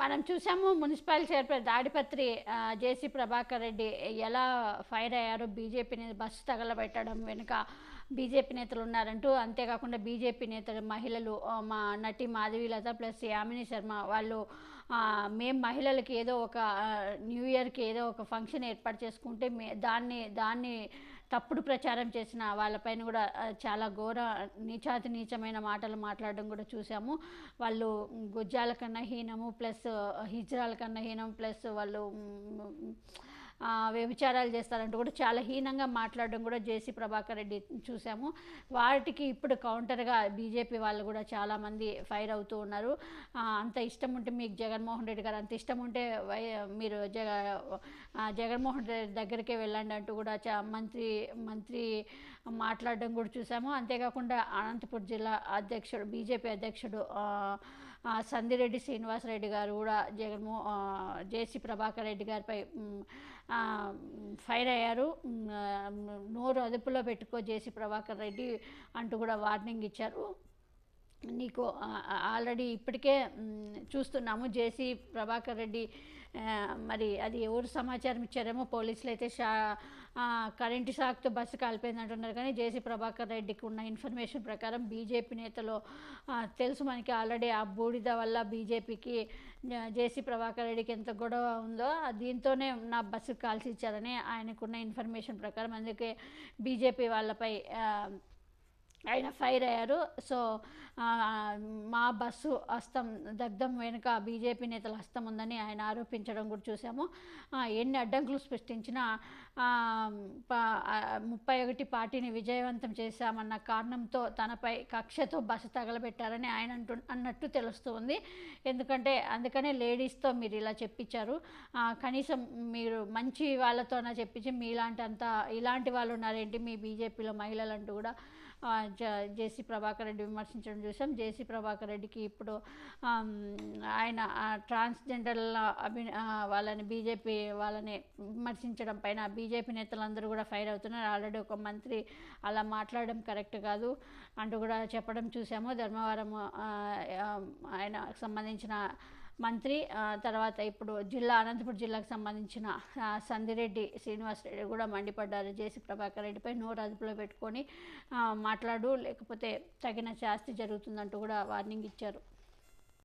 మనం చూసాము municipal chairman Tadipatri JC Prabhakar Reddy ఎలా ఫైర్ అయ్యారు? బీజేపీని బస్సు తగలబెట్టడం వెనుక బీజేపీ నేతలు ఉన్నారంటూ అంతేకాకుండా బీజేపీ నేతలు మహిళలు మా నటి మాధవీలత ప్లస్ యామిని శర్మ వాళ్ళు మేము మహిళలకి ఏదో ఒక న్యూ ఇయర్కి ఏదో ఒక ఫంక్షన్ ఏర్పాటు చేసుకుంటే మే దాన్ని దాన్ని తప్పుడు ప్రచారం చేసిన వాళ్ళపైన కూడా చాలా ఘోర నీచాతి నీచమైన మాటలు మాట్లాడడం కూడా చూసాము. వాళ్ళు గుజ్జాల కన్నా హీనము ప్లస్ హిజ్రాల కన్నా హీనం ప్లస్ వాళ్ళు వ్యభిచారాలు చేస్తారంటూ కూడా చాలా హీనంగా మాట్లాడడం కూడా జేసీ ప్రభాకర్ రెడ్డి చూసాము. వాటికి ఇప్పుడు కౌంటర్గా బీజేపీ వాళ్ళు కూడా చాలామంది ఫైర్ అవుతూ ఉన్నారు. అంత ఇష్టం ఉంటే మీకు జగన్మోహన్ రెడ్డి గారు అంత ఇష్టం ఉంటే వై మీరు జగ జగన్మోహన్ రెడ్డి దగ్గరికే వెళ్ళండి అంటూ కూడా చా మంత్రి మంత్రి మాట్లాడడం కూడా చూసాము. అంతేకాకుండా అనంతపురం జిల్లా అధ్యక్షుడు బీజేపీ అధ్యక్షుడు సందిరెడ్డి శ్రీనివాసరెడ్డి గారు కూడా జగన్మో జేసీ ప్రభాకర్ రెడ్డి గారిపై ఫైర్ అయ్యారు. నోరు అదుపులో పెట్టుకో జేసీ ప్రభాకర్ రెడ్డి అంటూ కూడా వార్నింగ్ ఇచ్చారు. నీకు ఆల్రెడీ ఇప్పటికే చూస్తున్నాము. జేసీ ప్రభాకర్ రెడ్డి మరి అది ఎవరు సమాచారం ఇచ్చారేమో పోలీసులు అయితే షా కరెంటు షాక్తో బస్సు కాలిపోయింది అంటున్నారు. కానీ జేసీ ప్రభాకర్ రెడ్డికి ఉన్న ఇన్ఫర్మేషన్ ప్రకారం బీజేపీ నేతలు తెలుసు మనకి ఆల్రెడీ ఆ బూడిద వల్ల బీజేపీకి జేసీ ప్రభాకర్ రెడ్డికి ఎంత గొడవ ఉందో దీంతోనే నా బస్సు కాల్సి ఇచ్చారని ఆయనకున్న ఇన్ఫర్మేషన్ ప్రకారం అందుకే బీజేపీ వాళ్ళపై ఆయన ఫైర్ అయ్యారు. సో మా బస్సు హస్తం దగ్ధం వెనుక బీజేపీ నేతల హస్తం ఉందని ఆయన ఆరోపించడం కూడా చూసాము. ఎన్ని అడ్డంకులు సృష్టించినా ముప్పై ఒకటి పార్టీని విజయవంతం చేశామన్న కారణంతో తనపై కక్షతో బస్సు తగలబెట్టారని ఆయన అంటు అన్నట్టు తెలుస్తుంది ఎందుకంటే అందుకనే లేడీస్తో మీరు ఇలా చెప్పించారు. కనీసం మీరు మంచి వాళ్ళతోన చెప్పించి మీలాంటి అంత ఇలాంటి వాళ్ళు ఉన్నారేంటి మీ బీజేపీలో మహిళలు అంటూ కూడా జేసీ ప్రభాకర్ రెడ్డి విమర్శించడం చూసాం. జేసీ ప్రభాకర్ రెడ్డికి ఇప్పుడు ఆయన ట్రాన్స్జెండర్ అభి వాళ్ళని బీజేపీ వాళ్ళని విమర్శించడం పైన బీజేపీ నేతలందరూ కూడా ఫైర్ అవుతున్నారు. ఆల్రెడీ ఒక మంత్రి అలా మాట్లాడడం కరెక్ట్ కాదు అంటూ కూడా చెప్పడం చూసాము. ధర్మవరం ఆయన ఆయనకు సంబంధించిన మంత్రి తర్వాత ఇప్పుడు జిల్లా అనంతపురం జిల్లాకు సంబంధించిన సందిరెడ్డి శ్రీనివాస్ రెడ్డి కూడా మండిపడ్డారు. జేసీ ప్రభాకర్ రెడ్డిపై నోరు అదుపులో పెట్టుకొని మాట్లాడు లేకపోతే తగిన శాస్తి జరుగుతుందంటూ కూడా వార్నింగ్ ఇచ్చారు.